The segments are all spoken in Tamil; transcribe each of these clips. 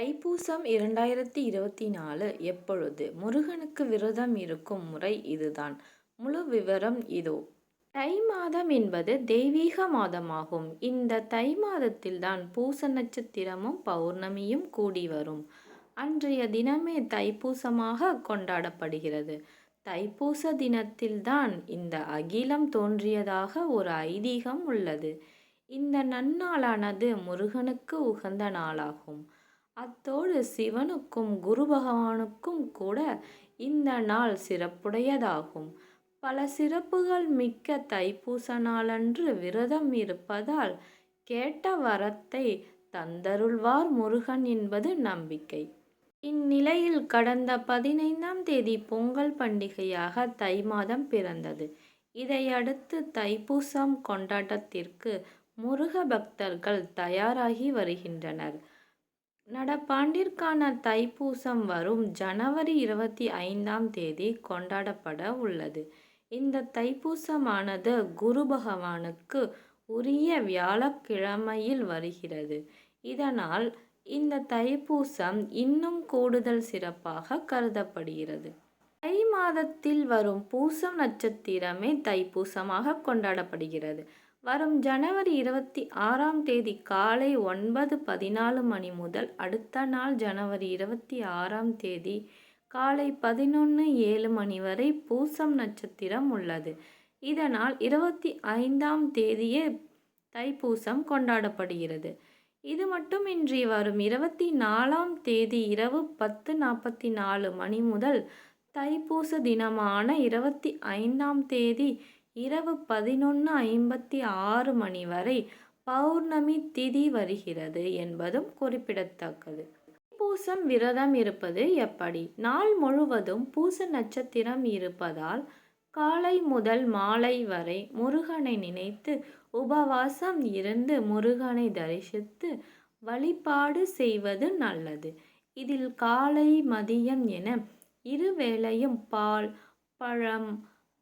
தைப்பூசம் இரண்டாயிரத்தி இருபத்தி நாலு எப்பொழுது? முருகனுக்கு விரதம் இருக்கும் முறை இதுதான். முழு விவரம் இதோ. தை மாதம் என்பது தெய்வீக மாதமாகும். இந்த தை மாதத்தில்தான் பூச நட்சத்திரமும் பௌர்ணமியும் கூடி வரும். அன்றைய தினமே தைப்பூசமாக கொண்டாடப்படுகிறது. தைப்பூச தினத்தில்தான் இந்த அகிலம் தோன்றியதாக ஒரு ஐதீகம் உள்ளது. இந்த நன்னாளானது முருகனுக்கு உகந்த நாளாகும். அத்தோடு சிவனுக்கும் குரு பகவானுக்கும் கூட இந்த நாள் சிறப்புடையதாகும். பல சிறப்புகள் மிக்க தைப்பூச நாளன்று விரதம் இருப்பதால் கேட்ட வரத்தை தந்தருள்வார் முருகன் என்பது நம்பிக்கை. இந்நிலையில் கடந்த பதினைந்தாம் தேதி பொங்கல் பண்டிகையாக தை மாதம் பிறந்தது. இதையடுத்து தைப்பூசம் கொண்டாட்டத்திற்கு முருக பக்தர்கள் தயாராகி வருகின்றனர். நடப்பாண்டிற்கான தைப்பூசம் வரும் ஜனவரி இருபத்தி ஐந்தாம் தேதி கொண்டாடப்பட உள்ளது. இந்த தைப்பூசமானது குரு பகவானுக்கு உரிய வியாழக்கிழமையில் வருகிறது. இதனால் இந்த தைப்பூசம் இன்னும் கூடுதல் சிறப்பாக கருதப்படுகிறது. தை மாதத்தில் வரும் பூசம் நட்சத்திரமே தைப்பூசமாக கொண்டாடப்படுகிறது. வரும் ஜனவரி இருபத்தி ஆறாம் தேதி காலை ஒன்பது பதினாலு மணி முதல் அடுத்த நாள் ஜனவரி இருபத்தி ஆறாம் தேதி காலை பதினொன்று ஏழு மணி வரை பூசம் நட்சத்திரம் உள்ளது. இதனால் இருபத்தி ஐந்தாம் தேதியே தைப்பூசம் கொண்டாடப்படுகிறது. இது மட்டுமின்றி வரும் இருபத்தி நாலாம் தேதி இரவு பத்து நாற்பத்தி நாலு மணி முதல் தைப்பூச தினமான இருபத்தி ஐந்தாம் தேதி இரவு பதினொன்று ஐம்பத்தி ஆறு மணி வரை பௌர்ணமி திதி வருகிறது என்பதும் குறிப்பிடத்தக்கது. பூசம் விரதம் இருப்பது எப்படி? நாள் முழுவதும் பூச நட்சத்திரம் இருப்பதால் காலை முதல் மாலை வரை முருகனை நினைத்து உபவாசம் இருந்து முருகனை தரிசித்து வழிபாடு செய்வது நல்லது. இதில் காலை மதியம் என இருவேளையும் பால் பழம்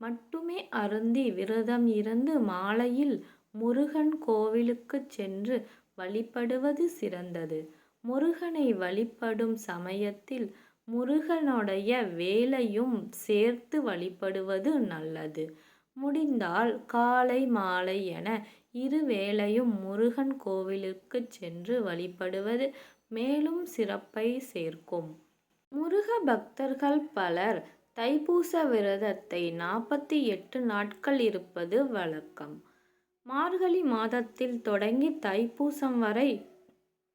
மட்டுமே அருந்தி விரதம் இருந்து மாலையில் முருகன் கோவிலுக்குச் சென்று வழிபடுவது சிறந்தது. முருகனை வழிபடும் சமயத்தில் முருகனுடைய வேலையும் சேர்த்து வழிபடுவது நல்லது. முடிந்தால் காலை மாலை என இரு வேளையும் முருகன் கோவிலுக்கு சென்று வழிபடுவது மேலும் சிறப்பை சேர்க்கும். முருக பக்தர்கள் பலர் தைப்பூச விரதத்தை நாற்பத்தி எட்டு நாட்கள் இருப்பது வழக்கம். மார்கழி மாதத்தில் தொடங்கி தைப்பூசம் வரை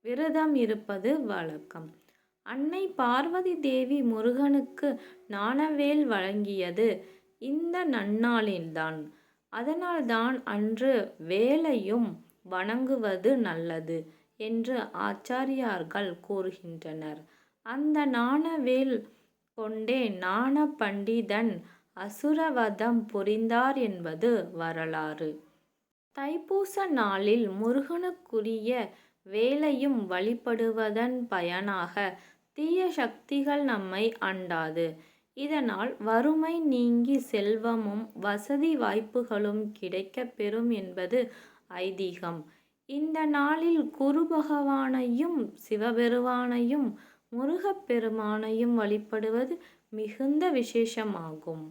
விரதம் இருப்பது வழக்கம். அன்னை பார்வதி தேவி முருகனுக்கு நாணவேல் வழங்கியது இந்த நன்னாளில்தான். அதனால்தான் அன்று வேலையும் வணங்குவது நல்லது என்று ஆச்சாரியார்கள் கூறுகின்றனர். அந்த நாணவேல் கொண்டே ஞான பண்டிதன் அசுரவதம் புரிந்தார் என்பது வரலாறு. தைப்பூச நாளில் முருகனுக்குரிய வேலையும் வழிபடுவதன் பயனாக தீய சக்திகள் நம்மை அண்டாது. இதனால் வறுமை நீங்கி செல்வமும் வசதி வாய்ப்புகளும் கிடைக்கப் பெறும் என்பது ஐதீகம். இந்த நாளில் குரு பகவானையும் சிவபெருமானையும் முருகப்பெருமானையும் வழிபடுவது மிகுந்த விசேஷமாகும்.